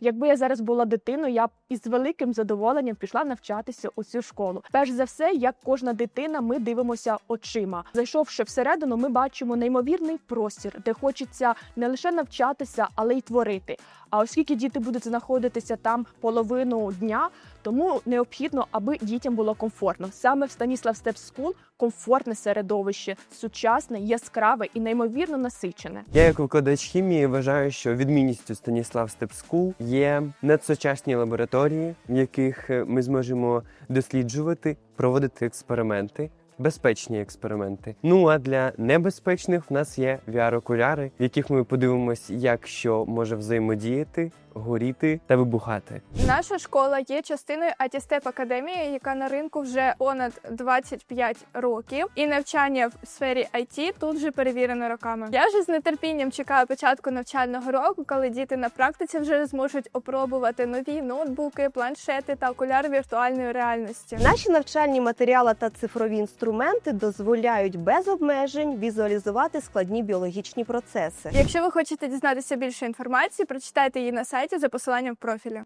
Якби я зараз була дитиною, я б із великим задоволенням пішла навчатися у цю школу. Перш за все, як кожна дитина, ми дивимося очима. Зайшовши всередину, ми бачимо неймовірний простір, де хочеться не лише навчатися, але й творити. А оскільки діти будуть знаходитися там половину дня, тому необхідно, аби дітям було комфортно. Саме в Станіслав Степ Скул комфортне середовище, сучасне, яскраве і неймовірно насичене. Я, як викладач хімії, вважаю, що відмінністю Станіслав Степ Скул є надсучасні лабораторії, в яких е, ми зможемо досліджувати, проводити експерименти. Безпечні експерименти. Ну а для небезпечних в нас є VR-окуляри, в яких ми подивимось, як що може взаємодіяти, горіти та вибухати. Наша школа є частиною Атістеп Академії, яка на ринку вже понад 25 років, і навчання в сфері IT тут вже перевірено роками. Я вже з нетерпінням чекаю початку навчального року, коли діти на практиці вже зможуть опробувати нові ноутбуки, планшети та окуляри віртуальної реальності. Наші навчальні матеріали та цифрові інструменти дозволяють без обмежень візуалізувати складні біологічні процеси. Якщо ви хочете дізнатися більше інформації, прочитайте її на сайті за посиланням в профілі.